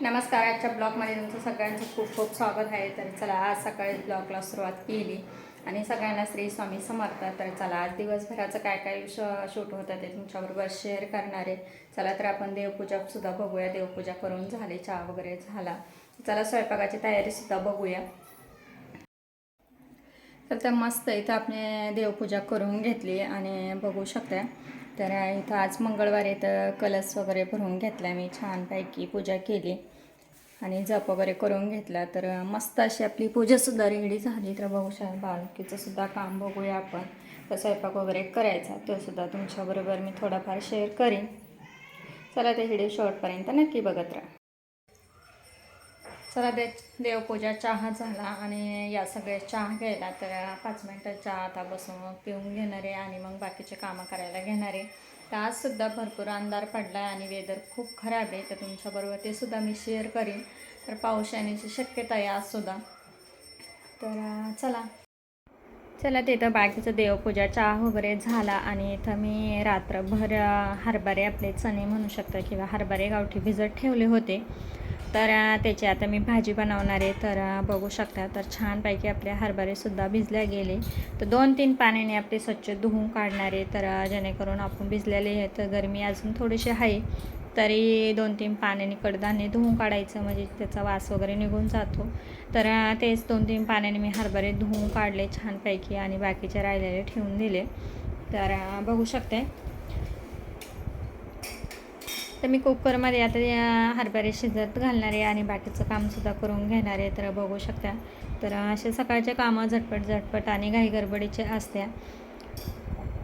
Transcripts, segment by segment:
नमस्कार आजच्या ब्लॉगमध्ये तुमचं सगळ्यांचं खूप खूप स्वागत आहे. तर चला आज सकाळी ब्लॉगला सुरुवात केली आणि सगळ्यांना श्री स्वामी समर्थ. तर चला आज दिवसभराचं काय काय श शूट होतं ते तुमच्याबरोबर शेअर करणार आहे. चला तर आपण देवपूजासुद्धा बघूया. देवपूजा करून झाली चहा वगैरे झाला. चला स्वयंपाकाची तयारीसुद्धा बघूया. तर त्या मस्त इथं आपण देवपूजा करून घेतली आणि बघू शकता तर इथं आज मंगळवारी इथं कलश वगैरे भरून घेतला मी छानपैकी पूजा केली. आणि जप वगैरे करून घेतला. तर मस्त अशी आपली पूजासुद्धा रेडी झाली. तर बघू शकता बालकीचं सुद्धा काम बघूया आपण. तर स्वयंपाक वगैरे करायचा तो सुद्धा तुमच्याबरोबर मी थोडाफार शेअर करीन. चला ते व्हिडिओ शॉर्टपर्यंत नक्की बघत राहा. चला दे देवपूजा चहा झाला आणि या सगळ्या चहा घ्यायला तर पाच मिनटं चहा आता बसून पिऊन घेणारे आणि मग बाकीचे कामं करायला घेणारे. तर आजसुद्धा भरपूर अंधार पडला आहे आणि वेदर खूप खराब आहे तर तुमच्याबरोबर ते सुद्धा मी शेअर करीन. तर पाऊस येण्याची शक्यता आहे आजसुद्धा तर चला. चला तिथं बाकीचं देवपूजा चहा वगैरे झाला आणि इथं मी रात्रभर हरभरे आपले चणे म्हणू शकता किंवा हरभरे गावठी भिजत ठेवले होते. तर त्याची आता मी भाजी बनवणार आहे. तर बघू शकता तर छानपैकी आपले हरभरेसुद्धा भिजल्या गेले. तर दोन तीन पाण्याने आपले स्वच्छ धुवून काढणार आहे. तर जेणेकरून आपण भिजलेले आहे तर गरमी अजून थोडीशी आहे. तरी दोन तीन पाण्याने कडधान्य धुवून काढायचं म्हणजे त्याचा वास वगैरे निघून जातो. तर तेच दोन तीन पाण्याने मी हरभरे धुवून काढले छानपैकी आणि बाकीचे राहिलेले ठेवून दिले. तर बघू शकते तर मी कुकरमध्ये आता या हरभरे शिजत घालणार आहे आणि बाकीचं कामसुद्धा करून घेणार आहे तर बघू शकता. तर असे सकाळचे कामं झटपट झटपट आणि घाई गडबडीचे असत्या.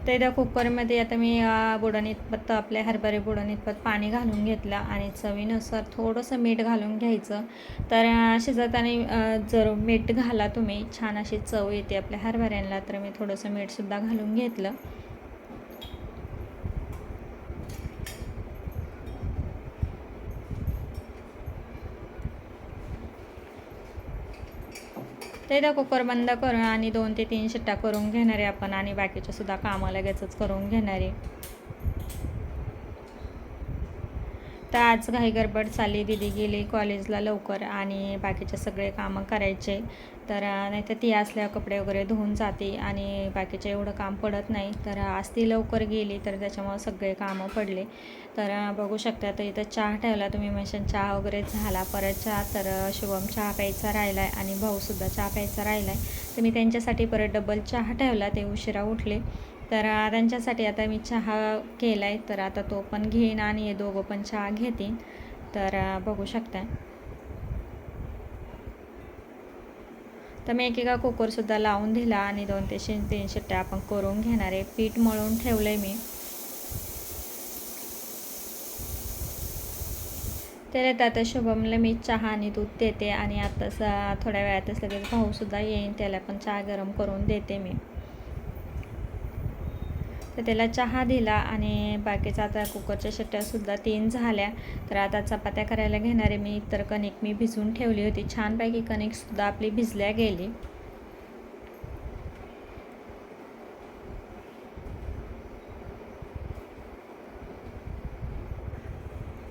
तर त्या कुकरमध्ये आता मी बुडण इतपत आपले हरभरे बुडण इतपत पाणी घालून घेतलं आणि चवीनुसार थोडंसं मीठ घालून घ्यायचं. तर शिजताना जर मीठ घाला तुम्ही छान अशी चव येते आपल्या हरभऱ्यांना तर मी थोडंसं मीठसुद्धा घालून घेतलं. ते त्या कुकर बंद करून आणि दोन ते तीन शिट्ट्या करून घेणारे आपण आणि बाकीचे सुद्धा कामं लगेचच करून घेणारे. तर आज घाई गडबड चालली दिदी गेली कॉलेजला लवकर आणि बाकीचे सगळे कामं करायचे. तर नाही तर ती असल्या कपडे वगैरे धुवून जाते आणि बाकीचे एवढं काम पडत नाही. तर आज ती लवकर गेली तर त्याच्यामुळं सगळे कामं पडले. तर बघू शकता तर इथं चहा ठेवला तुम्ही म्हणशान चहा वगैरे झाला. परत चहा तर शुभम चहा प्यायचा राहिला आहे आणि भाऊसुद्धा चहा प्यायचा राहिला आहे तर मी त्यांच्यासाठी परत डबल चहा ठेवला ते उशिरा उठले. तर त्यांच्यासाठी आता मी चहा केला आहे तर आता तो पण घेईन आणि हे दोघं पण चहा घेतील तर बघू शकता तर मी एकेका कुकरसुद्धा लावून दिला आणि दोन ते शे तीन शिट्ट्या आपण करून घेणार आहे. पीठ मळून ठेवलं आहे मी. तर आता शुभमला मी चहा आणि दूध देते आणि आताच थोड्या वेळातच लगेच भाऊसुद्धा येईन. त्याला पण चहा गरम करून देते मी. तर त्याला चहा दिला आणि बाकीचा आता कुकरच्या शिट्ट्यासुद्धा तीन झाल्या. तर आता चपात्या करायला घेणारे मी तर कणिक मी भिजवून ठेवली होती. छानपैकी कणिकसुद्धा आपली भिजल्या गेली.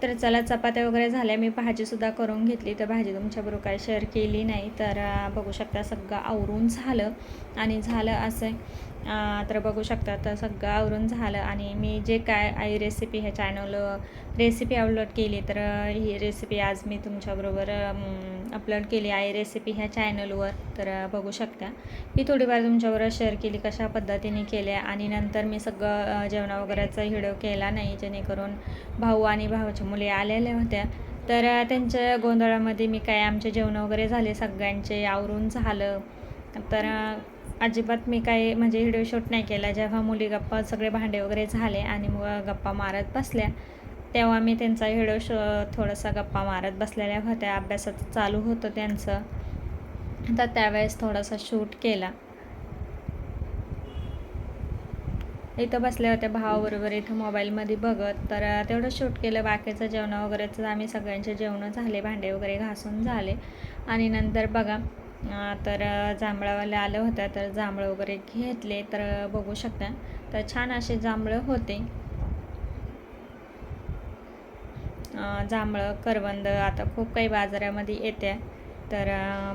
तर चला चपात्या वगैरे झाल्या मी भाजीसुद्धा करून घेतली. तर भाजी तुमच्याबरोबर काय शेअर केली नाही तर बघू शकता सगळं आवरून झालं आणि झालं असं तर बघू शकता तर सगळं आवरून झालं आणि मी जे काय आई रेसिपी ह्या चॅनल रेसिपी अपलोड केली तर ही रेसिपी आज मी तुमच्याबरोबर अपलोड केली आहे रेसिपी ह्या चॅनलवर तर बघू शकता. मी थोडीफार तुमच्याबरोबर शेअर केली कशा पद्धतीने केल्या आणि नंतर मी सगळं जेवणा वगैरेचा व्हिडिओ केला नाही जेणेकरून भाऊ आणि भावाच्या मुली आलेल्या होत्या. तर त्यांच्या गोंधळामध्ये मी काय आमचे जेवण वगैरे झाले सगळ्यांचे आवरून झालं. तर अजिबात मी काही म्हणजे व्हिडिओ शूट नाही केला. जेव्हा मुली गप्पा सगळे भांडे वगैरे झाले आणि मग गप्पा मारत बसल्या तेव्हा मी त्यांचा व्हिडिओ शो थोडासा गप्पा मारत बसलेल्या होत्या. अभ्यासाचं चालू होतं त्यांचं. तर त्यावेळेस थोडासा शूट केला. इथं बसल्या होत्या भावाबरोबर इथं मोबाईलमध्ये बघत. तर तेवढं शूट केलं. बाकीचं जेवण वगैरेचं आम्ही सगळ्यांचे जेवणं झाले. भांडे वगैरे घासून झाले. आणि नंतर बघा तर जांभळावाले आलं होतं तर जांभळं वगैरे घेतले. तर बघू शकता. तर छान असे जांभळं होते. जांभळं करवंद आता खूप काही बाजारामध्ये येते तर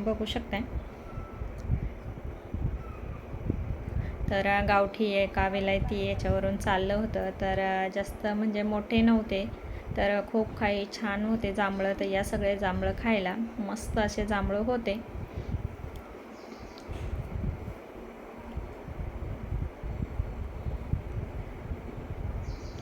बघू शकते तर गावठी आहे का विलायती याच्यावरून चाललं होतं. तर जास्त म्हणजे मोठे नव्हते. तर खूप काही छान होते जांभळं. तर या सगळे जांभळं खायला. मस्त असे जांभळं होते.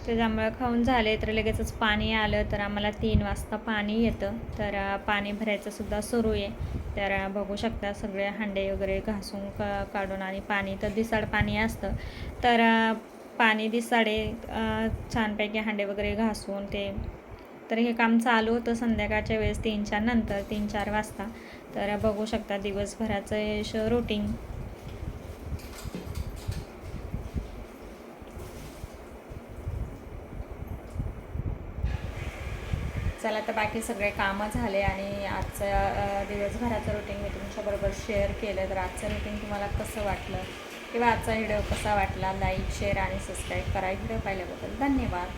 ते जांभळं खाऊन झाले तर लगेचच पाणी आलं तर आम्हाला तीन वाजता पाणी येतं. तर पाणी भरायचंसुद्धा सुरू आहे. तर बघू शकता सगळे हांडे वगैरे घासून का काढून आणि पाणी तर दिसाड पाणी असतं. तर पाणी दिसाडे छानपैकी हांडे वगैरे घासून ते तर हे काम चालू होतं संध्याकाळच्या वेळेस तीनच्या नंतर तीन चार वाजता. तर बघू शकता दिवसभराचं रुटीन चला तर बाकी सगळे कामं झाले आणि आजचं दिवसभराचं रुटीन मी तुमच्याबरोबर शेअर केलं. तर आजचं रुटीन तुम्हाला कसं वाटलं? किंवा आजचा व्हिडिओ कसा वाटला? लाईक शेअर आणि सबस्क्राईब करा. व्हिडिओ पाहिल्याबद्दल धन्यवाद.